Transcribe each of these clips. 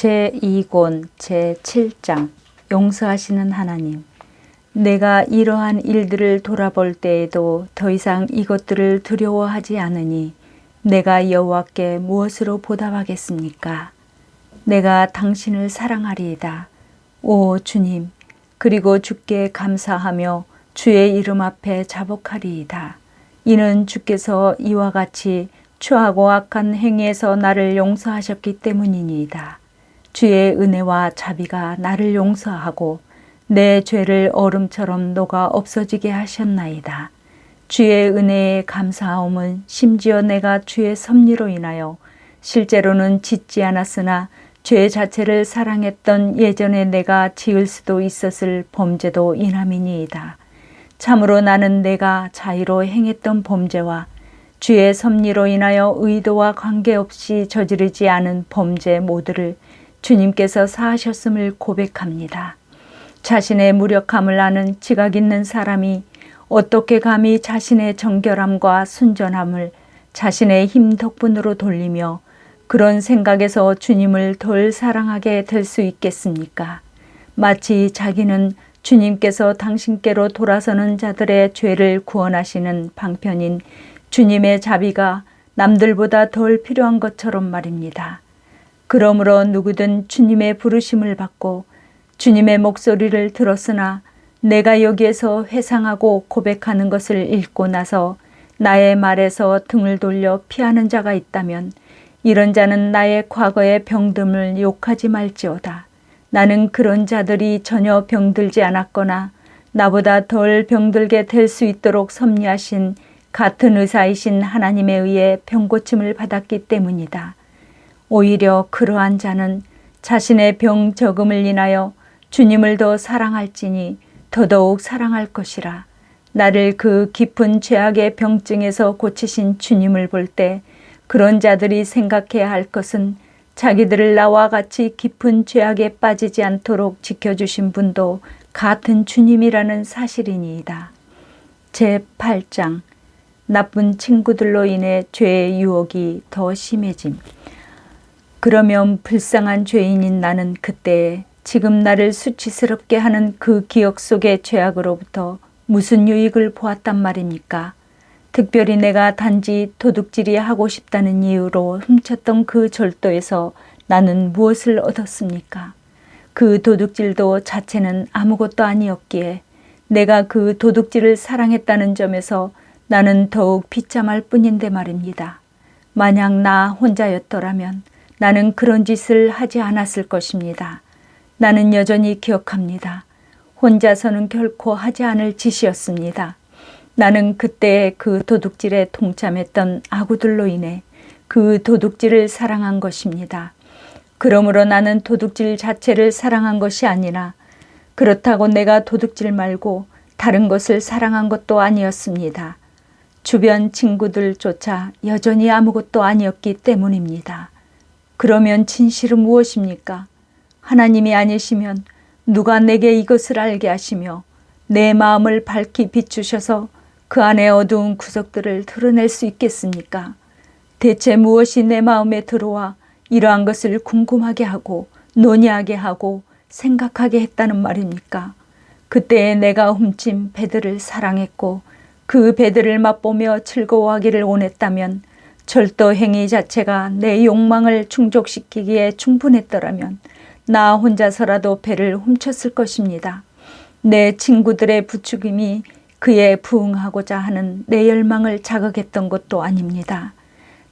제2권 제7장 용서하시는 하나님 내가 이러한 일들을 돌아볼 때에도 더 이상 이것들을 두려워하지 않으니 내가 여호와께 무엇으로 보답하겠습니까? 내가 당신을 사랑하리이다. 오 주님, 그리고 주께 감사하며 주의 이름 앞에 자복하리이다. 이는 주께서 이와 같이 추하고 악한 행위에서 나를 용서하셨기 때문이니이다. 주의 은혜와 자비가 나를 용서하고 내 죄를 얼음처럼 녹아 없어지게 하셨나이다. 주의 은혜에 감사함은 심지어 내가 주의 섭리로 인하여 실제로는 짓지 않았으나 죄 자체를 사랑했던 예전에 내가 지을 수도 있었을 범죄도 인함이니이다. 참으로 나는 내가 자의로 행했던 범죄와 주의 섭리로 인하여 의도와 관계없이 저지르지 않은 범죄 모두를 주님께서 사하셨음을 고백합니다. 자신의 무력함을 아는 지각 있는 사람이 어떻게 감히 자신의 정결함과 순전함을 자신의 힘 덕분으로 돌리며 그런 생각에서 주님을 덜 사랑하게 될 수 있겠습니까? 마치 자기는 주님께서 당신께로 돌아서는 자들의 죄를 구원하시는 방편인 주님의 자비가 남들보다 덜 필요한 것처럼 말입니다. 그러므로 누구든 주님의 부르심을 받고 주님의 목소리를 들었으나 내가 여기에서 회상하고 고백하는 것을 읽고 나서 나의 말에서 등을 돌려 피하는 자가 있다면 이런 자는 나의 과거의 병듦을 욕하지 말지어다. 나는 그런 자들이 전혀 병들지 않았거나 나보다 덜 병들게 될 수 있도록 섭리하신 같은 의사이신 하나님에 의해 병고침을 받았기 때문이다. 오히려 그러한 자는 자신의 병 적음을 인하여 주님을 더 사랑할지니 더더욱 사랑할 것이라. 나를 그 깊은 죄악의 병증에서 고치신 주님을 볼 때 그런 자들이 생각해야 할 것은 자기들을 나와 같이 깊은 죄악에 빠지지 않도록 지켜주신 분도 같은 주님이라는 사실이니이다. 제 8장 나쁜 친구들로 인해 죄의 유혹이 더 심해짐. 그러면 불쌍한 죄인인 나는 그때 지금 나를 수치스럽게 하는 그 기억 속의 죄악으로부터 무슨 유익을 보았단 말입니까? 특별히 내가 단지 도둑질이 하고 싶다는 이유로 훔쳤던 그 절도에서 나는 무엇을 얻었습니까? 그 도둑질도 자체는 아무것도 아니었기에 내가 그 도둑질을 사랑했다는 점에서 나는 더욱 비참할 뿐인데 말입니다. 만약 나 혼자였더라면 나는 그런 짓을 하지 않았을 것입니다. 나는 여전히 기억합니다. 혼자서는 결코 하지 않을 짓이었습니다. 나는 그때 그 도둑질에 동참했던 아구들로 인해 그 도둑질을 사랑한 것입니다. 그러므로 나는 도둑질 자체를 사랑한 것이 아니라 그렇다고 내가 도둑질 말고 다른 것을 사랑한 것도 아니었습니다. 주변 친구들조차 여전히 아무것도 아니었기 때문입니다. 그러면 진실은 무엇입니까? 하나님이 아니시면 누가 내게 이것을 알게 하시며 내 마음을 밝히 비추셔서 그 안에 어두운 구석들을 드러낼 수 있겠습니까? 대체 무엇이 내 마음에 들어와 이러한 것을 궁금하게 하고 논의하게 하고 생각하게 했다는 말입니까? 그때에 내가 훔친 배들을 사랑했고 그 배들을 맛보며 즐거워하기를 원했다면 절도 행위 자체가 내 욕망을 충족시키기에 충분했더라면 나 혼자서라도 배를 훔쳤을 것입니다. 내 친구들의 부추김이 그에 부응하고자 하는 내 열망을 자극했던 것도 아닙니다.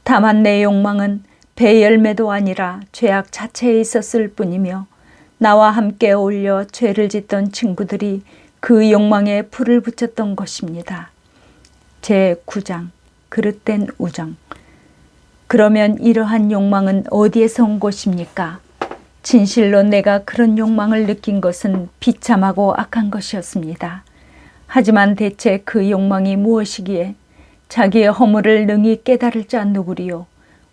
다만 내 욕망은 배 열매도 아니라 죄악 자체에 있었을 뿐이며 나와 함께 어울려 죄를 짓던 친구들이 그 욕망에 불을 붙였던 것입니다. 제 9장 그릇된 우정 그러면 이러한 욕망은 어디에서 온 것입니까? 진실로 내가 그런 욕망을 느낀 것은 비참하고 악한 것이었습니다. 하지만 대체 그 욕망이 무엇이기에 자기의 허물을 능히 깨달을 자 누구리요.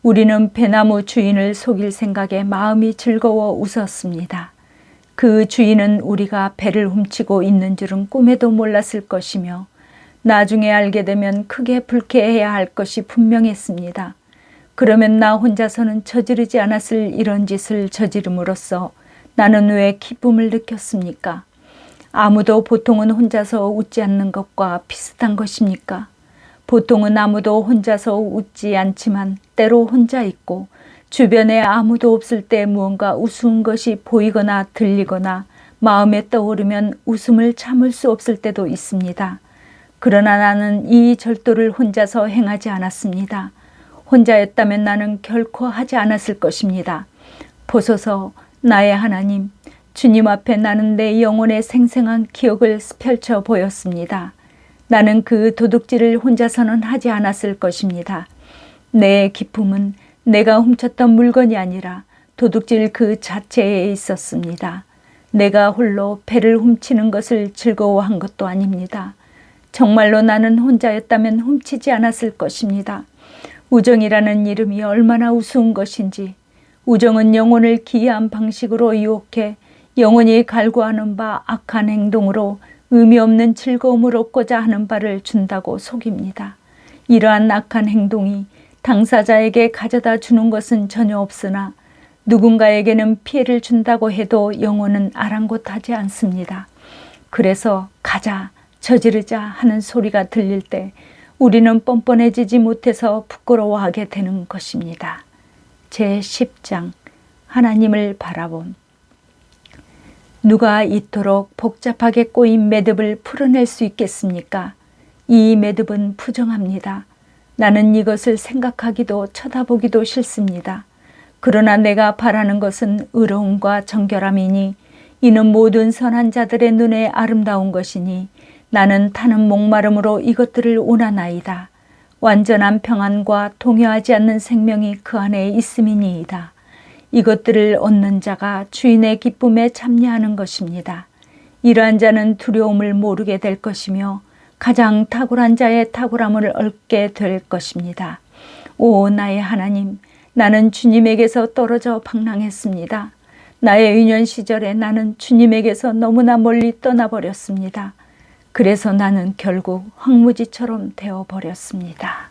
우리는 배나무 주인을 속일 생각에 마음이 즐거워 웃었습니다. 그 주인은 우리가 배를 훔치고 있는 줄은 꿈에도 몰랐을 것이며 나중에 알게 되면 크게 불쾌해야 할 것이 분명했습니다. 그러면 나 혼자서는 저지르지 않았을 이런 짓을 저지름으로써 나는 왜 기쁨을 느꼈습니까? 아무도 보통은 혼자서 웃지 않는 것과 비슷한 것입니까? 보통은 아무도 혼자서 웃지 않지만 때로 혼자 있고 주변에 아무도 없을 때 무언가 우스운 것이 보이거나 들리거나 마음에 떠오르면 웃음을 참을 수 없을 때도 있습니다. 그러나 나는 이 절도를 혼자서 행하지 않았습니다. 혼자였다면 나는 결코 하지 않았을 것입니다. 보소서 나의 하나님, 주님 앞에 나는 내 영혼의 생생한 기억을 펼쳐 보였습니다. 나는 그 도둑질을 혼자서는 하지 않았을 것입니다. 내 기쁨은 내가 훔쳤던 물건이 아니라 도둑질 그 자체에 있었습니다. 내가 홀로 배를 훔치는 것을 즐거워한 것도 아닙니다. 정말로 나는 혼자였다면 훔치지 않았을 것입니다. 우정이라는 이름이 얼마나 우스운 것인지 우정은 영혼을 기이한 방식으로 유혹해 영혼이 갈구하는 바 악한 행동으로 의미 없는 즐거움을 얻고자 하는 바를 준다고 속입니다. 이러한 악한 행동이 당사자에게 가져다 주는 것은 전혀 없으나 누군가에게는 피해를 준다고 해도 영혼은 아랑곳하지 않습니다. 그래서 가자, 저지르자 하는 소리가 들릴 때 우리는 뻔뻔해지지 못해서 부끄러워하게 되는 것입니다. 제 10장 하나님을 바라봄 누가 이토록 복잡하게 꼬인 매듭을 풀어낼 수 있겠습니까? 이 매듭은 부정합니다. 나는 이것을 생각하기도 쳐다보기도 싫습니다. 그러나 내가 바라는 것은 의로움과 정결함이니 이는 모든 선한 자들의 눈에 아름다운 것이니 나는 타는 목마름으로 이것들을 원하나이다. 완전한 평안과 동요하지 않는 생명이 그 안에 있음이니이다. 이것들을 얻는 자가 주인의 기쁨에 참여하는 것입니다. 이러한 자는 두려움을 모르게 될 것이며 가장 탁월한 자의 탁월함을 얻게 될 것입니다. 오 나의 하나님, 나는 주님에게서 떨어져 방랑했습니다. 나의 유년 시절에 나는 주님에게서 너무나 멀리 떠나버렸습니다. 그래서 나는 결국 황무지처럼 되어버렸습니다.